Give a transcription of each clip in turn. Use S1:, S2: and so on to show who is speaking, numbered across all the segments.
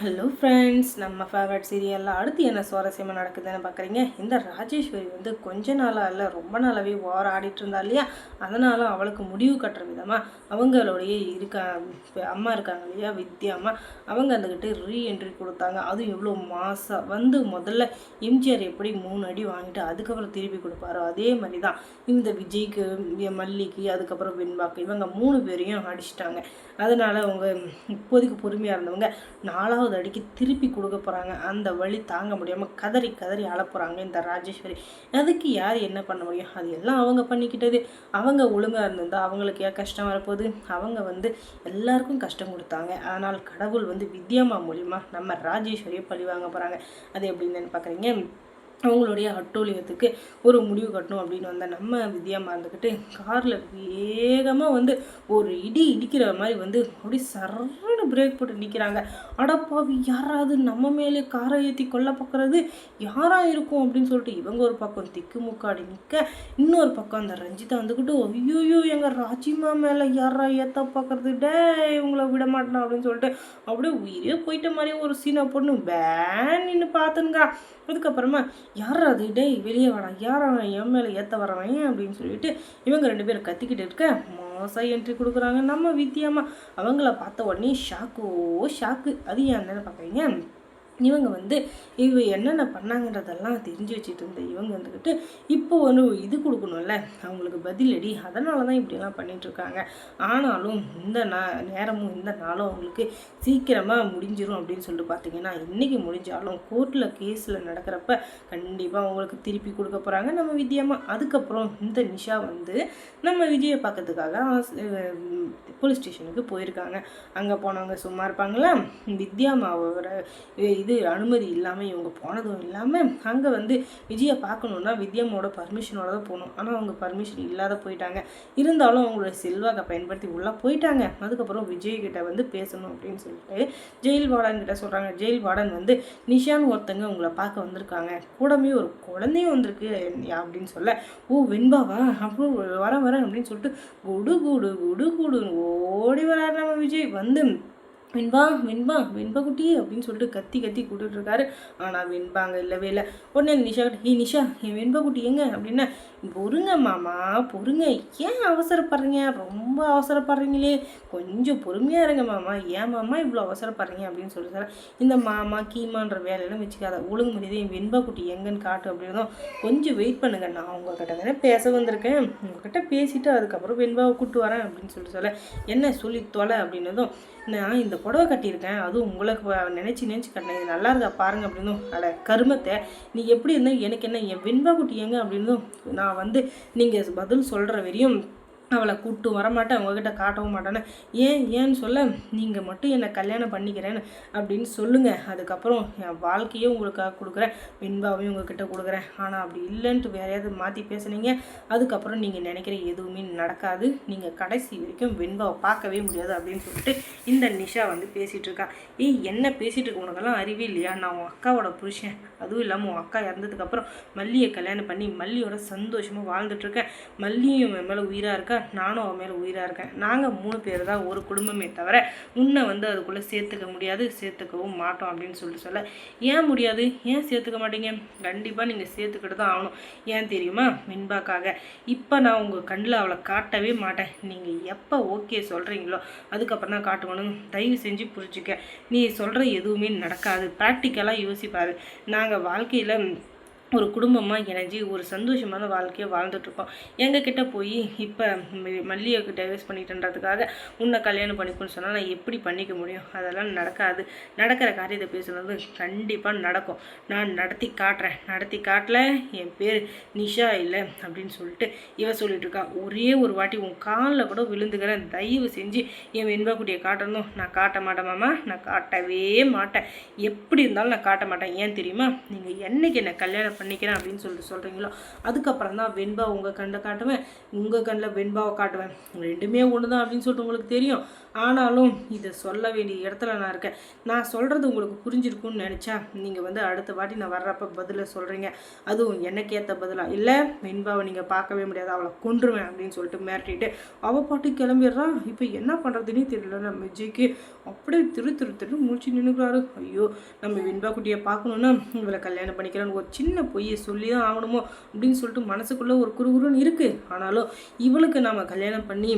S1: Hello friends நம்ம favourite சீரியலில் அடுத்து என்ன சுவாரஸ்யமாக நடக்குதுன்னு பார்க்குறீங்க? இந்த ராஜேஸ்வரி வந்து கொஞ்ச நாளாக இல்லை ரொம்ப நாளாகவே வார் ஆடிட்டு இருந்தா இல்லையா? அதனால் அவளுக்கு முடிவு கட்டுற விதமாக அவங்களுடைய இருக்க அம்மா இருக்காங்க இல்லையா வித்யா அம்மா அவங்க அந்தக்கிட்ட ரீஎன்ட்ரி கொடுத்தாங்க. அதுவும் இவ்வளோ மாதம் வந்து முதல்ல எம்ஜிஆர் எப்படி மூணு அடி வாங்கிட்டு அதுக்கப்புறம் திருப்பி கொடுப்பாரோ அதே மாதிரி தான் இந்த விஜய்க்கு மல்லிக்கு அதுக்கப்புறம் வெண்பாக்கு இவங்க மூணு பேரையும் அடிச்சிட்டாங்க. அதனால் அவங்க இப்போதைக்கு பொறுமையாக இருந்தவங்க நாலாவது அடிக்கு திருப்பி கொடுக்க போகிறாங்க அந்த வழி தாங்க முடியாமல் கதறி கதறி அளப்புறாங்க இந்த ராஜேஸ்வரி. அதுக்கு யார் என்ன பண்ண முடியும்? அது எல்லாம் அவங்க பண்ணிக்கிட்டது. அவங்க ஒழுங்காக இருந்திருந்தால் அவங்களுக்கு ஏன் கஷ்டம் வரப்போகுது? அவங்க வந்து எல்லாருக்கும் கஷ்டம் கொடுத்தாங்க. ஆனால் கடவுள் வந்து வித்யாமா மூலிமா நம்ம ராஜேஸ்வரியை பழி வாங்க போகிறாங்க அது எப்படின்னு பார்க்குறீங்க அவங்களுடைய அட்டூழியத்துக்கு ஒரு முடிவு கட்டணும் அப்படின்னு வந்த நம்ம வித்யா மறந்துக்கிட்டு காரில் வேகமாக வந்து ஒரு இடி இடிக்கிற மாதிரி வந்து அப்படி சரன்னு பிரேக் போட்டு நிற்கிறாங்க அடப்பாவி யாராவது நம்ம மேலே காரை ஏற்றி கொல்ல பார்க்குறது யாராக இருக்கும் அப்படின்னு சொல்லிட்டு இவங்க ஒரு பக்கம் திக்கு முக்காடி நிற்க இன்னொரு பக்கம் அந்த ரஞ்சிதா வந்துக்கிட்டு ஐயோயோ எங்கள் ராஜிமா மேலே யாரா ஏற்ற பார்க்குறது டே இவங்கள விட மாட்டேன் அப்படின்னு சொல்லிட்டு அப்படியே உயிரே போயிட்ட மாதிரியே ஒரு சீனை பொண்ணு வேன் நின்று பார்த்துங்க அதுக்கப்புறமா யார் அது? டேய் வெளியே வேணாம் யார் அவன்? என் மேலே ஏற்ற வரவன் அப்படின்னு சொல்லிட்டு இவங்க ரெண்டு பேரும் கத்திக்கிட்டு இருக்க மாசா என்ட்ரி கொடுக்குறாங்க. நம்ம வித்தியாமா. அவங்கள பார்த்த உடனே ஷாக்கோ ஷாக்கு அது ஏன்னு பார்க்குறீங்க? இவங்க வந்து இவ என்னென்ன பண்ணாங்கன்றதெல்லாம் தெரிஞ்சு வச்சுட்டு இருந்த இவங்க வந்துக்கிட்டு இப்போ ஒன்று இது கொடுக்கணும்ல அவங்களுக்கு பதிலடி. அதனால தான் இப்படிலாம் பண்ணிகிட்ருக்காங்க ஆனாலும் இந்த நா நேரமும் இந்த நாளும் அவங்களுக்கு சீக்கிரமாக முடிஞ்சிடும் அப்படின்னு சொல்லிட்டு பார்த்தீங்கன்னா இன்றைக்கி முடிஞ்சாலும் கோர்ட்டில் கேஸில் நடக்கிறப்ப கண்டிப்பாக அவங்களுக்கு திருப்பி கொடுக்க போகிறாங்க நம்ம வித்யாமா அதுக்கப்புறம் இந்த நிஷா வந்து நம்ம விஜயை பார்க்கறதுக்காக போலீஸ் ஸ்டேஷனுக்கு போயிருக்காங்க. அங்கே போனவங்க சும்மா இருப்பாங்களா? வித்யாமாவோட இது அனுமதி இல்லாமல் இவங்க போனதும் இல்லாமல் அங்கே வந்து விஜயை பார்க்கணுன்னா வித்யாமாவோட பர்மிஷனோட தான் போகணும். ஆனால் அவங்க பர்மிஷன் இல்லாத போயிட்டாங்க. இருந்தாலும் அவங்களோட செல்வாக்கை பயன்படுத்தி உள்ளே போயிட்டாங்க. அதுக்கப்புறம் விஜய்கிட்ட வந்து பேசணும் அப்படின்னு சொல்லிட்டு ஜெயில் வார்டன் கிட்ட சொல்கிறாங்க ஜெயில் வார்டன் வந்து நிஷான் ஒருத்தங்க உங்களை பார்க்க வந்திருக்காங்க. கூடமே ஒரு குழந்தையும் வந்திருக்கு அப்படின்னு சொல்ல ஓ வெண்பாவா? அப்புறம் வரேன் வரேன் அப்படின்னு சொல்லிட்டு குடு குடு குடு குடு ஓடி வராரு நம்ம விஜய். வந்து வெண்பா வெண்பா வெண்பா குட்டி அப்படின்னு சொல்லிட்டு கத்தி கத்தி கூப்பிட்டு இருக்காரு ஆனால் வெண்பாங்க இல்லவே இல்லை. உடனே நிஷா ஏய் நிஷா என் வெண்பா குட்டி எங்க? அப்படின்னா பொறுங்க மாமா பொறுங்க. ஏன் அவசரப்படுறீங்க? ரொம்ப அவசரப்படுறீங்களே. கொஞ்சம் பொறுமையாக இருங்க மாமா. ஏன் மாமா இவ்வளோ அவசரப்படுறீங்க? அப்படின்னு சொல்லி சார் இந்த மாமா கீமான்ற வேலையெல்லாம் வச்சுக்காத. ஒழுங்கு முடியுது என் வெண்பா குட்டி எங்கன்னு காட்டு அப்படின்னதும் கொஞ்சம் வெயிட் பண்ணுங்க. நான் உங்ககிட்ட தானே பேச வந்திருக்கேன். உங்ககிட்ட பேசிட்டு அதுக்கப்புறம் வெண்பாவை கூப்பிட்டு வரேன் அப்படின்னு சொல்லிட்டு சொல்ல. என்ன சொல்லி தொலை அப்படின்னதும் நான் இந்த புடவை கட்டியிருக்கேன். அதுவும் உங்களுக்கு நினச்சி நினச்சி கட்டினேன். இது நல்லா இருக்கா பாருங்க அப்படின்னும். அட கருமத்தை. நீ எப்படி இருந்தால் எனக்கு என்ன? என் வெண்பா குட்டி எங்க? அப்படின்னும். நான் வந்து நீங்கள் பதில் சொல்கிற வரையும் அவளை கூப்பிட்டு வரமாட்டேன் உங்ககிட்ட காட்டவும் மாட்டேன்னு. ஏன் ஏன்னு சொல்ல நீங்கள் மட்டும் என்னை கல்யாணம் பண்ணிக்கிறேன்னு அப்படின்னு சொல்லுங்கள் அதுக்கப்புறம் என் வாழ்க்கையும் உங்களுக்காக கொடுக்குறேன் வெண்பாவையும் உங்ககிட்ட கொடுக்குறேன். ஆனால் அப்படி இல்லைன்ட்டு வேறையாவது மாற்றி பேசுனீங்க அதுக்கப்புறம் நீங்கள் நினைக்கிற எதுவுமே நடக்காது. நீங்கள் கடைசி வரைக்கும் வெண்பாவை பார்க்கவே முடியாது அப்படின்னு சொல்லிட்டு இந்த நிஷா வந்து பேசிகிட்டு இருக்கா. ஏய் என்ன பேசிகிட்டு இருக்க? உனக்கெல்லாம் அறிவே இல்லையா? நான் உன் அக்காவோட புருஷன். அதுவும் இல்லாமல் உன் அக்கா இறந்ததுக்கப்புறம் மல்லியை கல்யாணம் பண்ணி மல்லியோட சந்தோஷமாக வாழ்ந்துட்டுருக்கேன் மல்லியும் என் மேலே உயிராக இருக்கா? நானும் அவன் மேலே உயிராக இருக்கேன். நாங்கள் மூணு பேர் தான் ஒரு குடும்பமே தவிர உன்னை வந்து அதுக்குள்ளே சேர்த்துக்க முடியாது சேர்த்துக்கவும் மாட்டோம் அப்படின்னு சொல்லிட்டு சொல்ல. ஏன் முடியாது? ஏன் சேர்த்துக்க மாட்டீங்க? கண்டிப்பாக நீங்கள் சேர்த்துக்கிட்டு தான் ஆகணும். ஏன் தெரியுமா? மின்பாக்காக. இப்போ நான் உங்கள் கண்ணில் அவளை காட்டவே மாட்டேன். நீங்கள் எப்போ ஓகே சொல்கிறீங்களோ அதுக்கப்புறம் தான் காட்டுவணும் தயவு செஞ்சு புரிஞ்சுக்க. நீ சொல்கிற எதுவுமே நடக்காது. ப்ராக்டிக்கலாக யோசிப்பார். நாங்கள் வாழ்க்கையில் ஒரு குடும்பமாக இணைஞ்சி ஒரு சந்தோஷமான வாழ்க்கையை வாழ்ந்துட்டுருக்கோம். எங்ககிட்ட போய் இப்போ மல்லியை டைவர்ஸ் பண்ணிட்டேன்றதுக்காக உன்னை கல்யாணம் பண்ணிக்கணும்னு சொன்னால் நான் எப்படி பண்ணிக்க முடியும்? அதெல்லாம் நடக்காது. நடக்கிற காரியத்தை பேசுனது கண்டிப்பாக நடக்கும். நான் நடத்தி காட்டுறேன். நடத்தி காட்டல என் பேர் நிஷா இல்லை அப்படின்னு சொல்லிட்டு இவ சொல்லிட்டு இருக்கா ஒரே ஒரு வாட்டி உன் காலில் கூட விழுந்துக்கிறேன். தயவு செஞ்சு என் வெண்பாக்குட்டியை காட்டணும். நான் காட்ட மாட்டேன் நான் காட்டவே மாட்டேன். எப்படி இருந்தாலும் நான் காட்ட மாட்டேன். ஏன் தெரியுமா? நீங்கள் என்னைக்கு என்னை கல்யாணம் பண்ணிக்கிறேன் அப்படின்னு சொல்லிட்டு சொல்கிறீங்களோ அதுக்கப்புறம் தான் வெண்பா உங்கள் கண்ணில் காட்டுவேன். உங்கள் கண்ணில் வெண்பாவை காட்டுவேன். ரெண்டுமே ஒன்று தான் அப்படின்னு சொல்லிட்டு உங்களுக்கு தெரியும். ஆனாலும் இதை சொல்ல வேண்டிய இடத்துல நான் இருக்கேன். நான் சொல்கிறது உங்களுக்கு புரிஞ்சிருக்கும்னு நினச்சா நீங்கள் வந்து அடுத்த வாட்டி நான் வர்றப்ப பதிலை சொல்கிறீங்க அதுவும் எனக்கு ஏற்ற பதிலாக இல்லை வெண்பாவை நீங்கள் பார்க்கவே முடியாது. அவளை கொன்றுவேன் அப்படின்னு சொல்லிட்டு மிரட்டிட்டு அவள் பாட்டு கிளம்பிடுறான் இப்போ என்ன பண்ணுறதுன்னே தெரியல. நம்ம விஜய்க்கு அப்படியே திரு திரு திரு முடிச்சு நின்றுக்கிறாரு ஐயோ நம்ம வெண்பா குட்டியை பார்க்கணுன்னா இவளை கல்யாணம் பண்ணிக்கிறேன்னு ஒரு சின்ன பொய்யை சொல்லி தான் ஆகணுமோ அப்படின்னு சொல்லிட்டு மனசுக்குள்ளே ஒரு குறுகுறுன்னு இருக்குது ஆனாலும் இவளுக்கு நாம் கல்யாணம் பண்ணி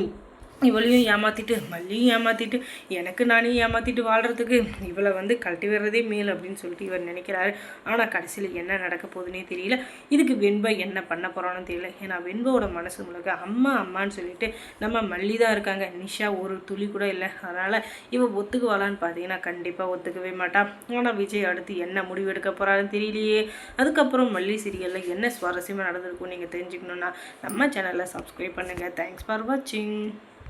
S1: இவளையும் ஏமாற்றிட்டு மல்லியும் ஏமாற்றிட்டு எனக்கு நானே ஏமாற்றிட்டு வாழ்கிறதுக்கு இவளை வந்து கழட்டி வர்றதே மேல் அப்படின்னு சொல்லிட்டு இவர் நினைக்கிறாரு. ஆனால் கடைசியில் என்ன நடக்க போகுதுன்னே தெரியல. இதுக்கு வெண்பை என்ன பண்ண போகிறான்னு தெரியல. ஏன்னா வெண்போட மனசு முழுக்க அம்மா அம்மான்னு சொல்லிட்டு நம்ம மல்லி தான் இருக்காங்க. நிஷா ஒரு துளி கூட இல்லை. அதனால் இவ ஒத்துக்குவாளான்னு பார்த்தீங்கன்னா கண்டிப்பாக ஒத்துக்கவே மாட்டான் ஆனால் விஜய் அடுத்து என்ன முடிவு எடுக்க போகிறாருன்னு தெரியலையே. அதுக்கப்புறம் மல்லி சீரியலில் என்ன சுவாரஸ்யமாக நடந்திருக்கும் நீங்கள் தெரிஞ்சுக்கணுன்னா நம்ம சேனலை சப்ஸ்கிரைப் பண்ணுங்கள் தேங்க்ஸ் ஃபார் வாட்சிங்